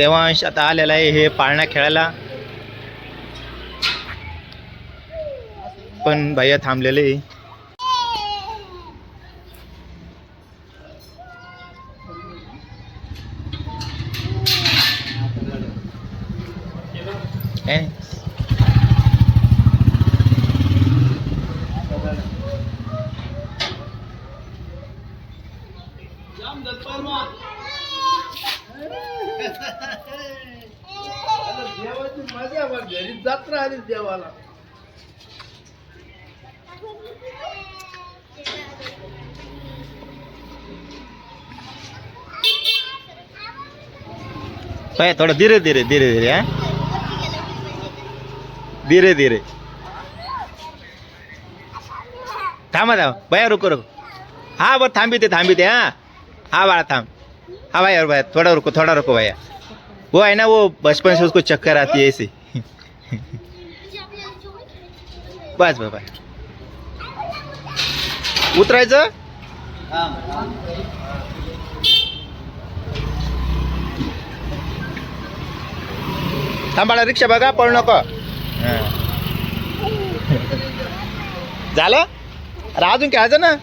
देवांश आता आलेला आहे हे पाळणा खेळायला. पण भैया थांबलेले आहे. देवाची मजा बघ घरी जत्रा आली देवाला. भैया थोडं धीरे धीरे धीरे धीरे हा. धीरे धीरे. थांबा थांबा. बया रुको रुको. हा बरं थांबी ते थांबी ते हा. हा बाळा थांब. हाँ भैया भैया थोड़ा रुको थोड़ा रुको भैया। वो है ना वो बचपन से उसको चक्कर आती है ऐसे। बस बाबा उतरायचं? थांबाळा रिक्षा बघा पळू नको. झालं? अरे अजून खेळायचं ना?